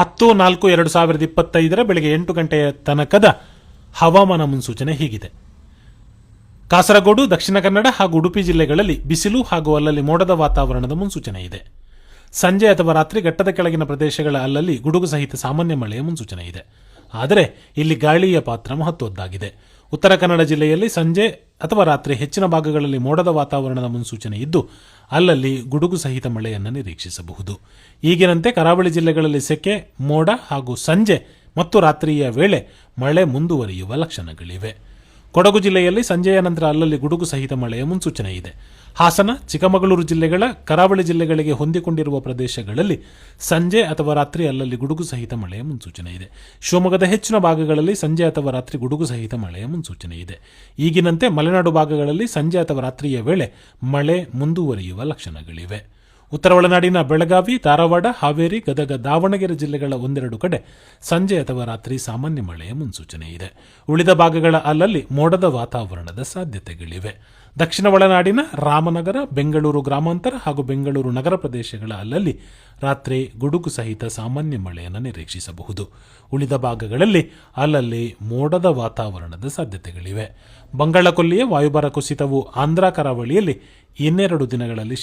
ಹತ್ತು, ನಾಲ್ಕು, ಎರಡು ಸಾವಿರದ ಇಪ್ಪತ್ತೈದರ ಬೆಳಗ್ಗೆ ಎಂಟು ಗಂಟೆಯ ತನಕದ ಹವಾಮಾನ ಮುನ್ಸೂಚನೆ ಹೀಗಿದೆ. ಕಾಸರಗೋಡು, ದಕ್ಷಿಣ ಕನ್ನಡ ಹಾಗೂ ಉಡುಪಿ ಜಿಲ್ಲೆಗಳಲ್ಲಿ ಬಿಸಿಲು ಹಾಗೂ ಅಲ್ಲಲ್ಲಿ ಮೋಡದ ವಾತಾವರಣದ ಮುನ್ಸೂಚನೆ ಇದೆ. ಸಂಜೆ ಅಥವಾ ರಾತ್ರಿ ಘಟ್ಟದ ಕೆಳಗಿನ ಪ್ರದೇಶಗಳ ಅಲ್ಲಲ್ಲಿ ಗುಡುಗು ಸಹಿತ ಸಾಮಾನ್ಯ ಮಳೆಯ ಮುನ್ಸೂಚನೆ ಇದೆ. ಆದರೆ, ಇಲ್ಲಿ ಗಾಳಿಯ ಪಾತ್ರ ಮಹತ್ವದ್ದಾಗಿದೆ. ಉತ್ತರ ಕನ್ನಡ ಜಿಲ್ಲೆಯಲ್ಲಿ ಸಂಜೆ ಅಥವಾ ರಾತ್ರಿ ಹೆಚ್ಚಿನ ಭಾಗಗಳಲ್ಲಿ ಮೋಡದ ವಾತಾವರಣದ ಮುನ್ಸೂಚನೆ ಇದ್ದು, ಅಲ್ಲಲ್ಲಿ ಗುಡುಗು ಸಹಿತ ಮಳೆಯನ್ನು ನಿರೀಕ್ಷಿಸಬಹುದು. ಈಗಿನಂತೆ ಕರಾವಳಿ ಜಿಲ್ಲೆಗಳಲ್ಲಿ ಸೆಕೆ, ಮೋಡ ಹಾಗೂ ಸಂಜೆ ಮತ್ತು ರಾತ್ರಿಯ ವೇಳೆ ಮಳೆ ಮುಂದುವರಿಯುವ ಲಕ್ಷಣಗಳಿವೆ. ಕೊಡಗು ಜಿಲ್ಲೆಯಲ್ಲಿ ಸಂಜೆಯ ನಂತರ ಅಲ್ಲಲ್ಲಿ ಗುಡುಗು ಸಹಿತ ಮಳೆಯ ಮುನ್ಸೂಚನೆ ಇದೆ. ಹಾಸನ, ಚಿಕ್ಕಮಗಳೂರು ಜಿಲ್ಲೆಗಳ, ಕರಾವಳಿ ಜಿಲ್ಲೆಗಳಿಗೆ ಹೊಂದಿಕೊಂಡಿರುವ ಪ್ರದೇಶಗಳಲ್ಲಿ ಸಂಜೆ ಅಥವಾ ರಾತ್ರಿ ಅಲ್ಲಲ್ಲಿ ಗುಡುಗು ಸಹಿತ ಮಳೆಯ ಮುನ್ಸೂಚನೆ ಇದೆ. ಶಿವಮೊಗ್ಗದ ಹೆಚ್ಚಿನ ಭಾಗಗಳಲ್ಲಿ ಸಂಜೆ ಅಥವಾ ರಾತ್ರಿ ಗುಡುಗು ಸಹಿತ ಮಳೆಯ ಮುನ್ಸೂಚನೆ ಇದೆ. ಈಗಿನಂತೆ ಮಲೆನಾಡು ಭಾಗಗಳಲ್ಲಿ ಸಂಜೆ ಅಥವಾ ರಾತ್ರಿಯ ವೇಳೆ ಮಳೆ ಮುಂದುವರಿಯುವ ಲಕ್ಷಣಗಳಿವೆ. ಉತ್ತರ ಒಳನಾಡಿನ ಬೆಳಗಾವಿ, ಧಾರವಾಡ, ಹಾವೇರಿ, ಗದಗ, ದಾವಣಗೆರೆ ಜಿಲ್ಲೆಗಳ ಒಂದೆರಡು ಕಡೆ ಸಂಜೆ ಅಥವಾ ರಾತ್ರಿ ಸಾಮಾನ್ಯ ಮಳೆಯ ಮುನ್ಸೂಚನೆ ಇದೆ. ಉಳಿದ ಭಾಗಗಳ ಅಲ್ಲಲ್ಲಿ ಮೋಡದ ವಾತಾವರಣದ ಸಾಧ್ಯತೆಗಳಿವೆ. ದಕ್ಷಿಣ ಒಳನಾಡಿನ ರಾಮನಗರ, ಬೆಂಗಳೂರು ಗ್ರಾಮಾಂತರ ಹಾಗೂ ಬೆಂಗಳೂರು ನಗರ ಪ್ರದೇಶಗಳ ಅಲ್ಲಲ್ಲಿ ರಾತ್ರಿ ಗುಡುಗು ಸಹಿತ ಸಾಮಾನ್ಯ ಮಳೆಯನ್ನು ನಿರೀಕ್ಷಿಸಬಹುದು. ಉಳಿದ ಭಾಗಗಳಲ್ಲಿ ಅಲ್ಲಲ್ಲಿ ಮೋಡದ ವಾತಾವರಣದ ಸಾಧ್ಯತೆಗಳಿವೆ. ಬಂಗಾಳಕೊಲ್ಲಿಯ ವಾಯುಭಾರ ಕುಸಿತವು ಆಂಧ್ರ ಕರಾವಳಿಯಲ್ಲಿ ಇನ್ನೆರಡು ದಿನಗಳಲ್ಲಿ